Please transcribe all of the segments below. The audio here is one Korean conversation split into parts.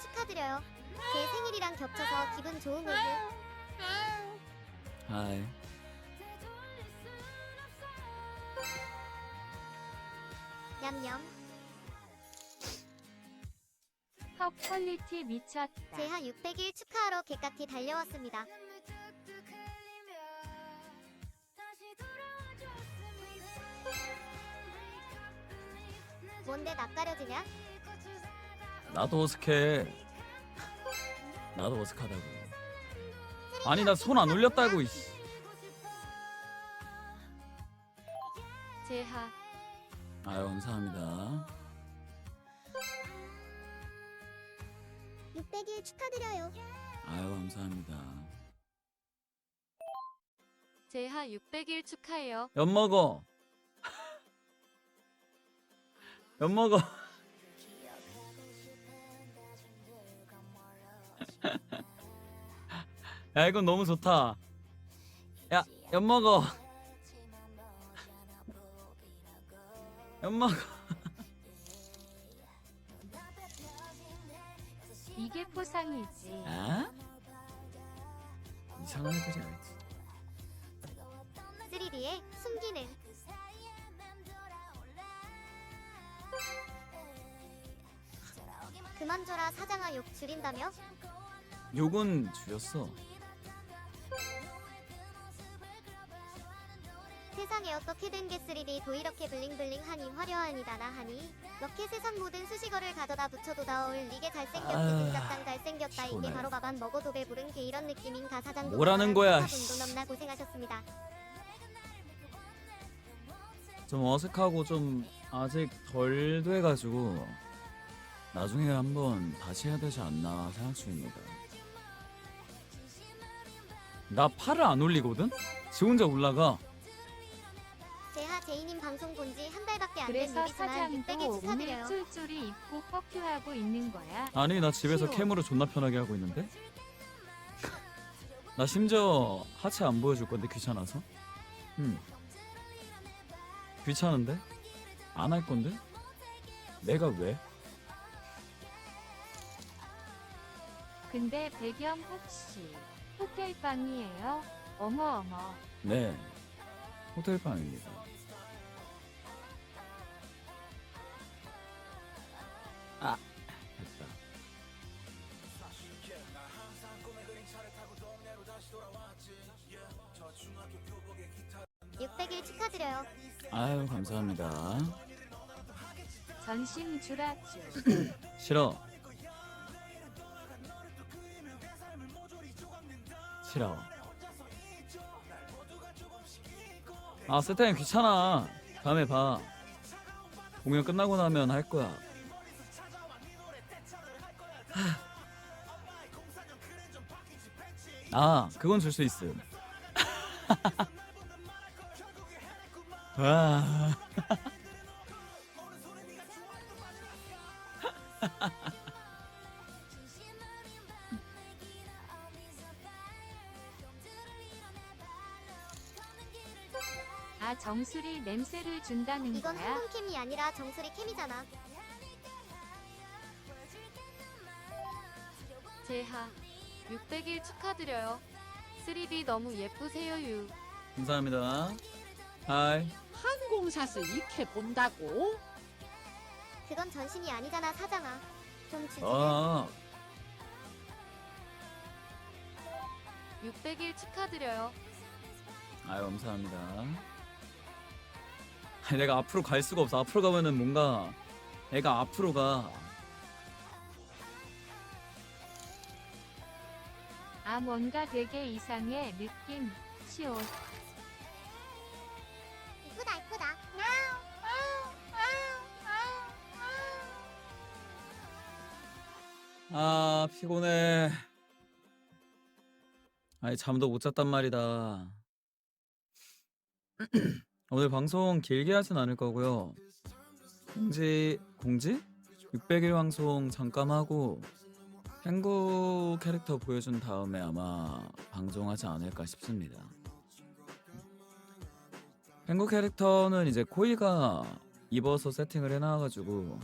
축하드려요. 제 생일이랑 겹쳐서 기분 좋은 오후. 하이. 냠냠. 컵 퀄리티 미쳤다. 제하 600일 축하하러 객각히 달려왔습니다. 뭔데 낯가려지냐? 나도 어색해. 나도 어색하다고. 아니 나 손 안 올렸다고. 이씨. 제하 아유 감사합니다. 600일 축하드려요. 아유 감사합니다. 제하 600일 축하해요. 엿 먹어. 엿 먹어. 야 이건 너무 좋다. 야, 엿 먹어. 엿 먹어. 이게 포상이지. 아? 이상한 애들이 알지. 3D의 숨기는 그만 줘라 사장아 욕 줄인다며? 욕은 줄였어. 세상에 어떻게 된 게 3D도 이렇게 블링블링하니 화려하니다 나 하니 이렇게 세상 모든 수식어를 가져다 붙여도 다 어울리게 잘생겼지 아, 등짝당 잘생겼다 이게. 바로 밥안 먹어도 배부른 게 이런 느낌인 가 사장도 뭐라는 거야, 분도 씨. 넘나 고생하셨습니다 좀 어색하고 좀 아직 덜 돼가지고 나중에 한번 다시 해야 되지 않나 생각 중입니다. 나 팔을 안 올리거든? 지 혼자 올라가. 제하 제이님 방송 본 지 한 달밖에 안 된 그래서 유리지만 600일 사장도 축하드려요 오늘 쫄쫄이 입고 퍼큐하고 있는 거야. 아니 나 집에서 귀여워. 캠으로 존나 편하게 하고 있는데? 나 심지어 하체 안 보여줄 건데 귀찮아서? 응. 귀찮은데? 안 할 건데? 내가 왜? 근데 배경 혹시 호텔방이에요? 어머 어머. 네. 호텔방입니다. 아, 됐다. 600일 축하드려요 아유, 감사합니다. 전신 주라주. 싫어. 싫어. 아, 세타임 귀찮아. 다음에 봐. 공연 끝나고 나면 할 거야. 하. 아, 그건 줄 수 있음. 와. 정수리 냄새를 준다는 이건 거야? 항공캠이 아니라 정수리 캠이잖아 제하 600일 축하드려요. 3D 너무 예쁘세요 유. 감사합니다. 하이. 항공샷을 이렇게 본다고? 그건 전신이 아니잖아 사장아 좀 주지 아, 600일 축하드려요. 아유 감사합니다. 아니, 내가 앞으로 갈 수가 없어. 앞으로 가면은 뭔가 애가 앞으로 가. 아 뭔가 되게 이상해 느낌. 시옷. 이쁘다 이쁘다 아 피곤해. 아니 잠도 못 잤단 말이다. 오늘 방송 길게 하진 않을 거고요. 공지 공지? 600일 방송 잠깐 하고 행구 캐릭터 보여준 다음에 아마 방송하지 않을까 싶습니다. 행구 캐릭터는 이제 코이가 입어서 세팅을 해놔가지고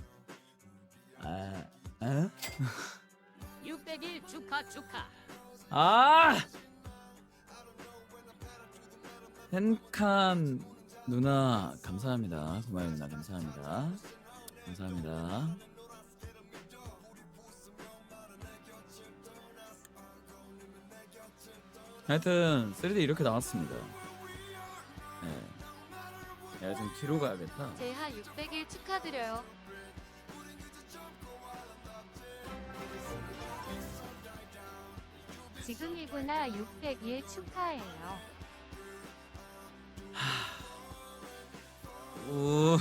아, 아? 축하 축하. 아! 헨칸 누나 감사합니다. 고마워요 누나 감사합니다. 감사합니다. 하여튼 3D 이렇게 나왔습니다. 네. 내가 좀 뒤로 가야겠다. 제하 600일 축하드려요. 지금이구나 600일 축하해요.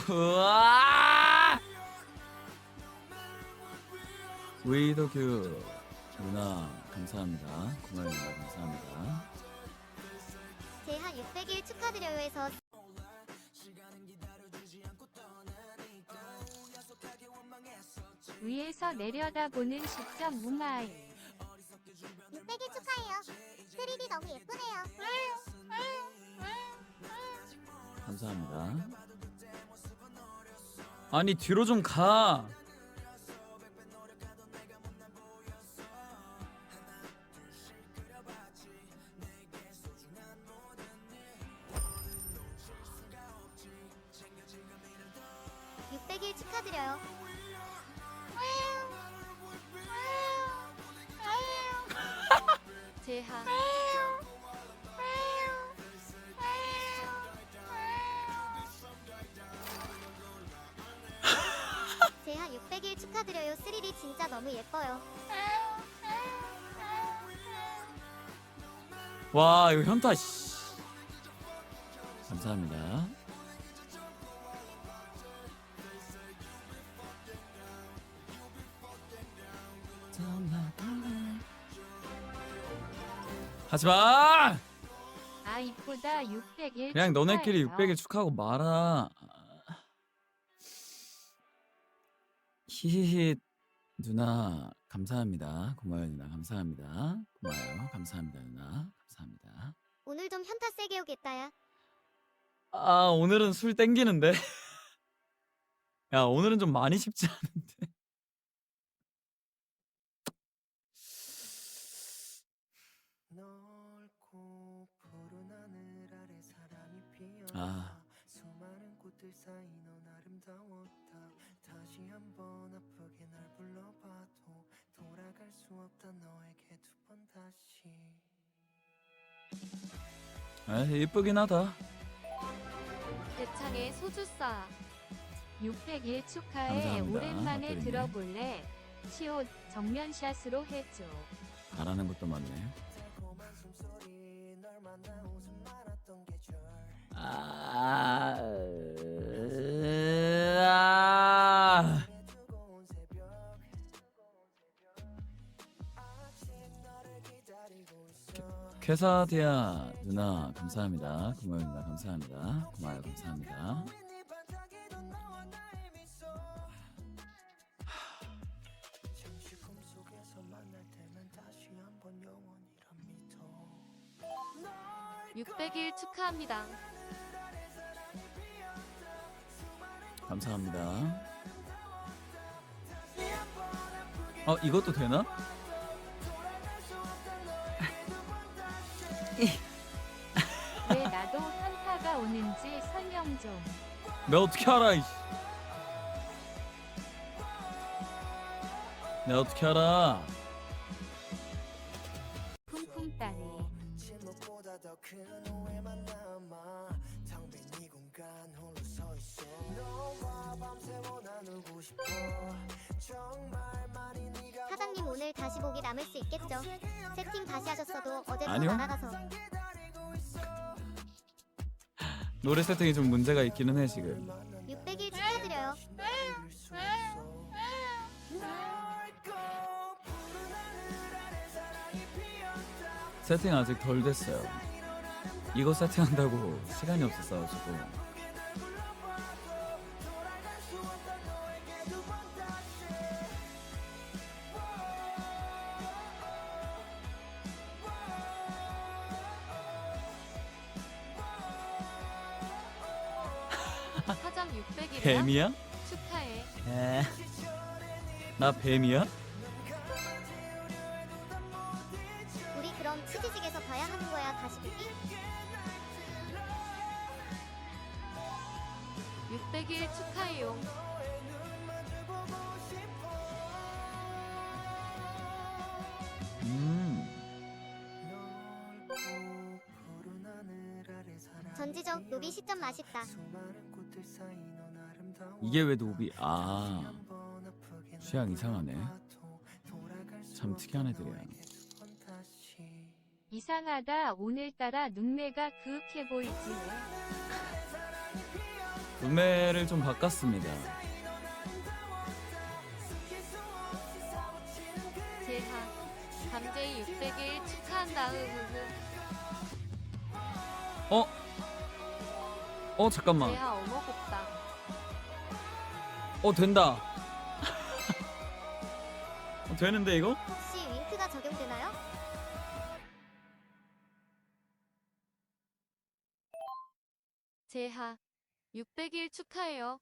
우와! 웨이더큐 누나 감사합니다. 고마워요 감사합니다. 제하 600일 축하드려요에서 위에서 내려다보는 시점 무마이. 600일 축하해요. 3D 너무 예쁘네요. 감사합니다. 아니 뒤로 좀 가. 육 600일 축하드려요. 제하 제하 축하드려요. 3D 진짜 너무 예뻐요. 와 이거 현타 씨. 감사합니다. 하지마! 아 이쁘다 600일 그냥 너네끼리 축하해요. 600일 축하하고 말아. 히히히 누나 감사합니다. 고마워요 누나 감사합니다. 고마워요 감사합니다 누나 감사합니다. 오늘 좀 현타 세게 오겠다야. 아 오늘은 술 땡기는데. 야 오늘은 좀 많이 쉽지 않은데. 피었 다 아. 다시 한번 아프게 날 불러봐도 돌아갈 수 없다 너에게 두 번 다시 아 예쁘긴 하다. 대창에 소주 쏴 600일 축하해 감사합니다. 오랜만에 맞들이네. 들어볼래 시옷 정면샷으로 해줘 바라는 것도 많네. 달콤한 숨소리 널 만나 웃음 많았던 계절 아. 아. 있어 쾌사디아 누나 감사합니다. 고마워요 누나 감사합니다. 고마워요 감사합니다. 네 반짝이던 너와 나의 미소 잠시 꿈속에서 만날 때면 다시 한번 영원이란 믿어 600일 축하합니다 감사합니다. 어 이것도 되나? 왜 나도 현타가 오는지 설명 좀 내가 어떻게 알아? 내가 어떻게 알아? 세팅이 좀 문제가 있기는 해 지금. 600일 축하드려요. 세팅 아직 덜 됐어요. 이거 세팅한다고 시간이 없었어가지고. 에. 나 뱀이야? 하는 거야 다시 듣기? 600일 축하해요. 음. 전지적 노비 시점 맛있다. 이게 왜 노비? 아 취향 이상하네. 참 특이한 애들이야. 이상하다. 오늘따라 눈매가 그윽해 보이지. 눈매를 좀 바꿨습니다. 제하. 감제이 600일 축하한다. 흐흐흐. 어? 어 잠깐만. 제하 어머 곱다. 어 된다. 어, 되는데 이거? 혹시 윙크가 적용되나요? 제하. 600일 축하해요.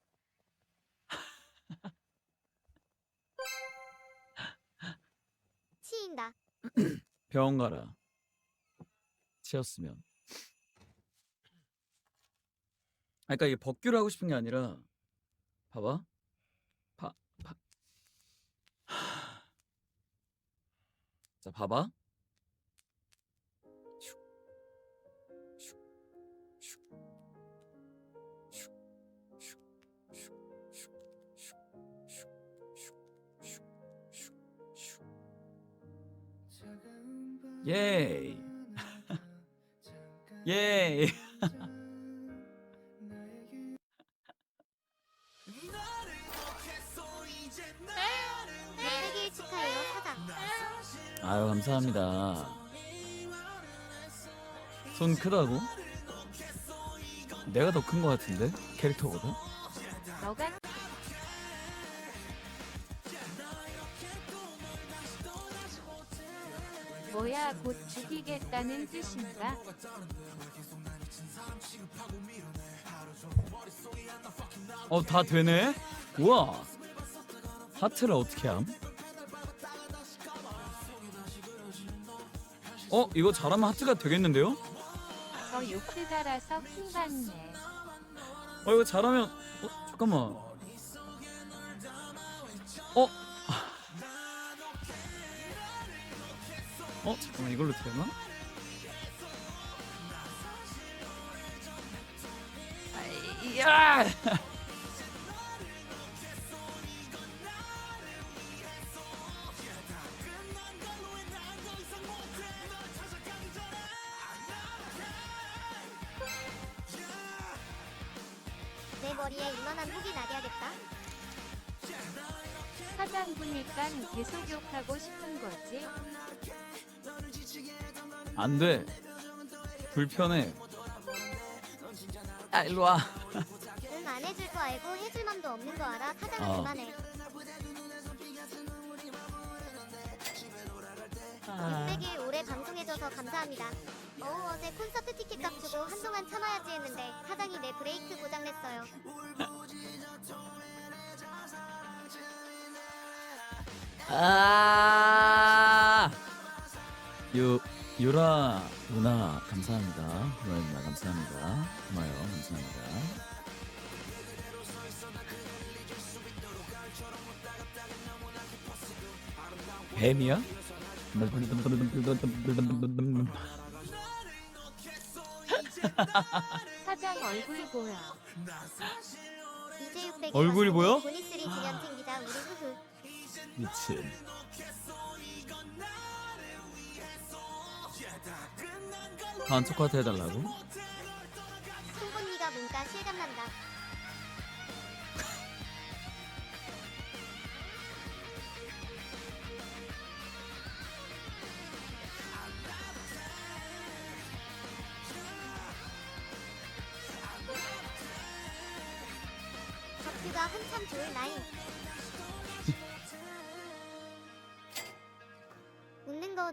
치인다. 병원 가라. 치였으면. 아, 그러니까 이게 벗규를 하고 싶은 게 아니라 봐봐. 봐, 자 봐봐 예이 예이 아유 감사합니다. 손 크다고? 내가 더 큰 거 같은데 캐릭터보다? 너가 뭐야 곧 죽이겠다는 뜻인가? 어 다 되네? 우와 하트를 어떻게 함? 어 이거 잘하면 하트가 되겠는데요? 저 요크 달아서 킹 받네. 어 이거 잘하면 어 잠깐만 어? 어 잠깐만 이걸로 되나? 야! 보니까 계속 욕하고 싶은 거지. 안 돼. 불편해. 아, 일로 와. 응 안 해줄 거 알고 해줄 맘도 없는 거 알아. 사장은 어. 그만해. 600일 올해 방송해줘서 감사합니다. 어우 어제 콘서트 티켓 값 주고 한동안 참아야지 했는데 사장이 내 브레이크 고장냈어요. 아! 유, 유라 누나 감사합니다. 유라 누나 감사합니다. 고마워요. 감사합니다. 뱀이야? 사장 얼굴 보여. DJ 600일 얼굴이 보여? 보니스리 기념 챙기자 우리 후후. 미친. 다음 초코한테 해달라고? 송곳니가 문가 실감난다. 덕큐가 한참 좋을 나이.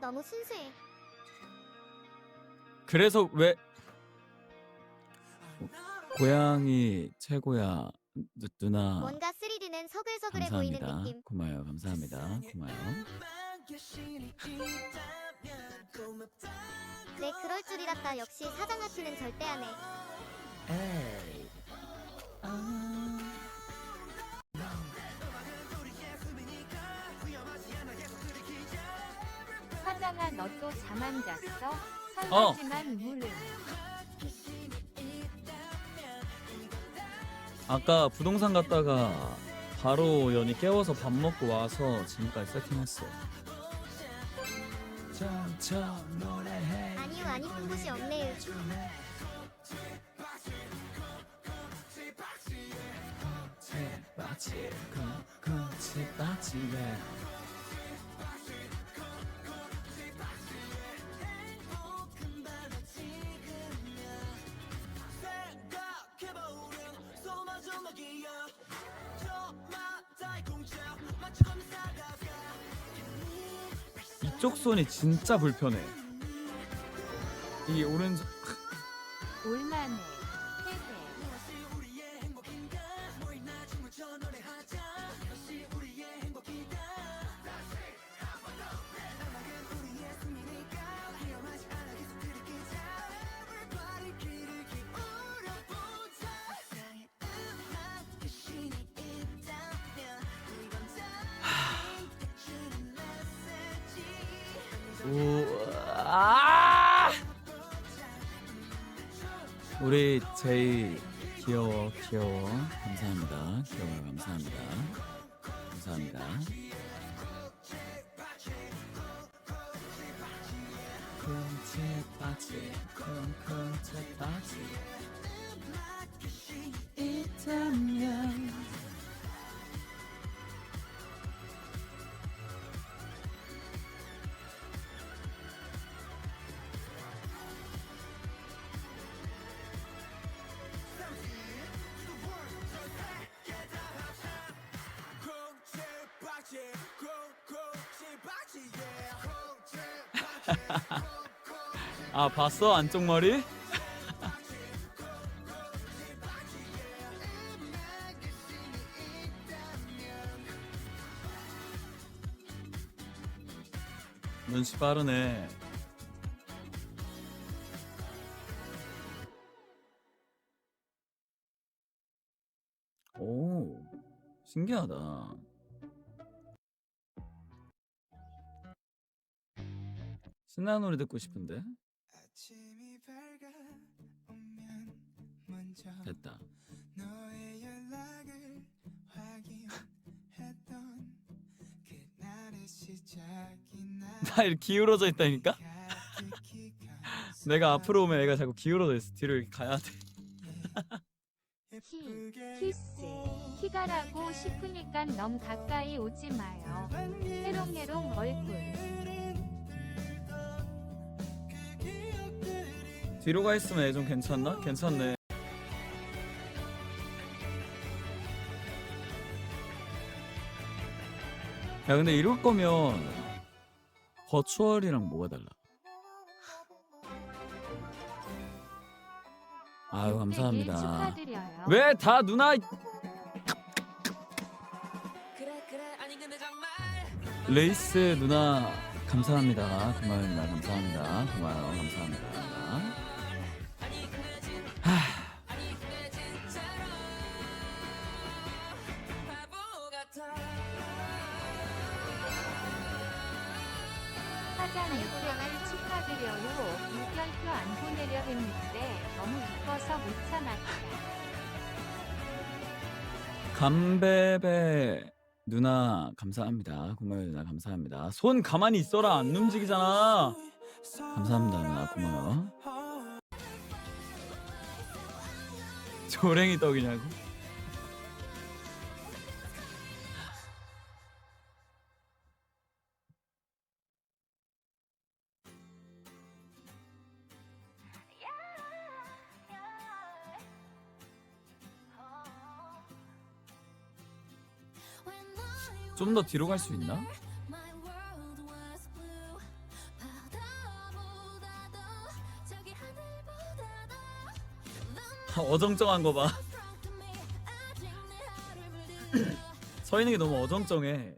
너무 순수해. 그래서 왜 고양이 최고야 누, 누나 뭔가 3D는 서글서글해 보이는 감사합니다. 느낌. 고마워요. 감사합니다. 고마워요. 네 그럴 줄이랐다 역시 사장 하트는 절대 안 해 에 화장아 너또 잠안 잤어? 어. 설레지만 물음. 아까 부동산 갔다가 바로 연이 깨워서 밥 먹고 와서 지금까지 세팅했어. 아니요 안 이쁜 곳이 없네요 이쪽 손이 진짜 불편해. 이 오른쪽 우 아! 우리 제이 귀여워 귀여워. 감사합니다. 귀여워요. 감사합니다. 감사합니다. 쿵치 빠지 쿵쿵치 빠지 아 봤어 안쪽 머리? 눈치 빠르네. 오, 신기하다. 신나는 노래 듣고 싶은데 아침이 밝아오면 먼저 됐다. 너의 연락을 확인했던 그날의 시작이 나 이렇게 기울어져 있다니까? 내가 앞으로 오면 애가 자꾸 기울어져 있어. 뒤로 이렇게 가야 돼. 키, 키스. 키가라고 싶으니까 너무 가까이 오지 마요. 해롱해롱 얼굴. 뒤로 가 있으면 애좀 괜찮나? 괜찮네. 야 근데 이럴 거면 버추얼이랑 뭐가 달라? 아유 되게 감사합니다. 축하드려요. 왜 다 누나 레이스 누나 감사합니다. 고마워요 감사합니다. 고마워요 감사합니다. 같아 사장 입장을 축하드려요. 물결표 안 보내려 했는데 너무 이뻐서 못 참았다. 감베베 누나 감사합니다. 고마워요 누나 감사합니다. 손 가만히 있어라 안 움직이잖아. 감사합니다 누나 고마워. 조랭이 떡이냐고? 좀 더 뒤로 갈 수 있나? 어정쩡한 거 봐. 서 있는 게 너무 어정쩡해.